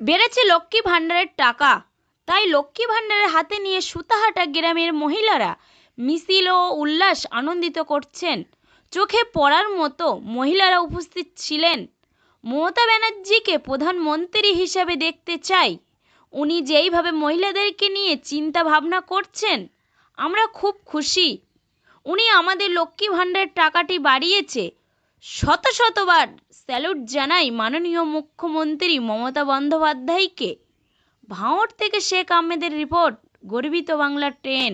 বেড়েছে লক্ষ্মী ভাণ্ডারের টাকা। তাই লক্ষ্মী ভাণ্ডারের হাতে নিয়ে সুতাহাটা গ্রামের মহিলারা মিছিল ও উল্লাস আনন্দিত করছেন। চোখে পড়ার মতো মহিলারা উপস্থিত ছিলেন। মমতা ব্যানার্জিকে প্রধানমন্ত্রী হিসাবে দেখতে চাই। উনি যেইভাবে মহিলাদেরকে নিয়ে চিন্তা ভাবনা করছেন, আমরা খুব খুশি। উনি আমাদের লক্ষ্মী ভাণ্ডারের টাকাটি বাড়িয়েছে শত শতবার স্যালুট জানাই মাননীয় মুখ্যমন্ত্রী মমতা বন্দ্যোপাধ্যায়কে। ভাঁড় থেকে শেখ আহমেদের রিপোর্ট, গর্বিত বাংলা ট্রেন।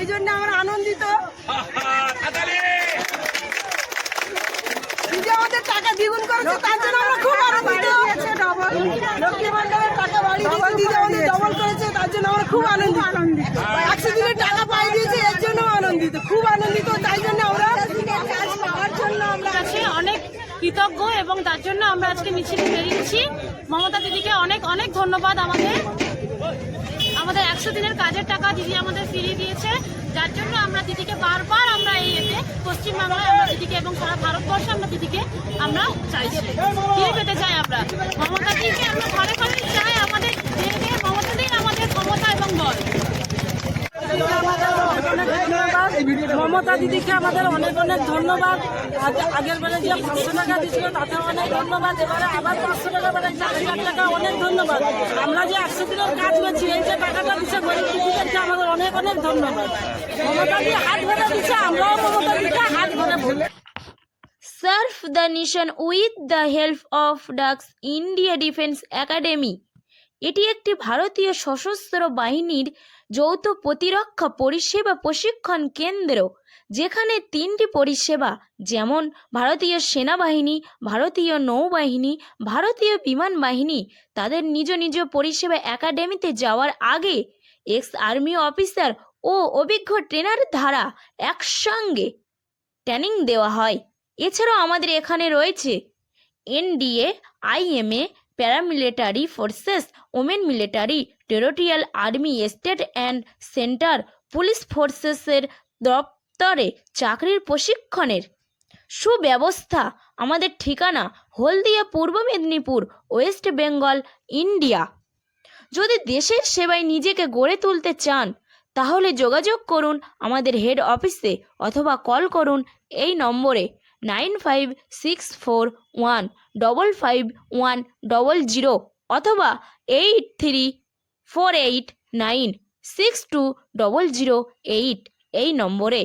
এই জন্য আমরা আনন্দিত দিদি আমাদের টাকা দ্বিগুণ করেছে তার জন্য আমরা খুব আনন্দিত লক্ষ্মী ভান্ডারের টাকা বাড়িয়ে দিয়েছে দিদি আমাদের ডবল করেছে তার জন্য আমরা খুব আনন্দিত। একশো দিনের টাকা পাইয়ে দিয়েছে, এর জন্য আনন্দিত। খুব আনন্দিত, তাই জন্য আমরা পাওয়ার জন্য আমরা কাছে অনেক কৃতজ্ঞ এবং তার জন্য আমরা আজকে মিছিলে বেরিয়েছি। মমতা দিদিকে অনেক অনেক ধন্যবাদ আমাদের। আমাদের একশো দিনের কাজের টাকা দিদি আমাদের ফিরিয়ে দিয়েছে। যার জন্য আমরা দিদিকে বারবার আমরা এই এতে পশ্চিমবাংলায় আমরা দিদিকে এবং সারা ভারতবর্ষে আমরা দিদিকে আমরা চাইছি। ফিরে পেতে চাই আমরা। মমতা দিদিকে আমরা ঘরে ঘরে চাই আমাদের দেহে মমতা দিন আমাদের ক্ষমতা এবং বল মমতা দিদিকে আমাদের অনেক অনেক ধন্যবাদ। আগের বেলা যে পাঁচশো টাকা দিয়েছিল, তাতে অনেক ধন্যবাদ। এবারে আবার পাঁচশো টাকা বেড়ে চার লাখ টাকা অনেক ধন্যবাদ। আমরা যে একশো দিনের কাজ করছি, এই যে টাকাটা দিচ্ছে গরিব দিদিদেরকে আমাদের অনেক অনেক ধন্যবাদ। মমতা দি হাত ভরে দিচ্ছে, আমরাও মমতা দিকে হাত ভরে ভরি। Serve the nation with the help of Dux India defence academy. এটি একটি ভারতীয় সশস্ত্র বাহিনীর যৌথ প্রতিরক্ষা পরিষেবা প্রশিক্ষণ কেন্দ্র, যেখানে তিনটি পরিষেবা, যেমন ভারতীয় সেনাবাহিনী, ভারতীয় নৌবাহিনী, ভারতীয় বিমান বাহিনী, তাদের নিজ নিজ পরিষেবা একাডেমিতে যাওয়ার আগে এক্স আর্মি অফিসার ও অভিজ্ঞ ট্রেনার দ্বারা একসঙ্গে ট্রেনিং দেওয়া হয়। এছাড়াও আমাদের এখানে রয়েছে NDA, IMA paramilitary forces women military territorial army state and centre police ফোর্সেসের দপ্তরে চাকরির প্রশিক্ষণের সুব্যবস্থা আমাদের ঠিকানা হলদিয়া পূর্ব মেদিনীপুর, ওয়েস্ট বেঙ্গল, ইন্ডিয়া। যদি দেশের সেবায় নিজেকে গড়ে তুলতে চান, তাহলে যোগাযোগ করুন আমাদের হেড অফিসে অথবা কল করুন এই নম্বরে। Nine five six four one double five one double zero অথবা eight three four eight nine six two double zero eight এই নম্বরে।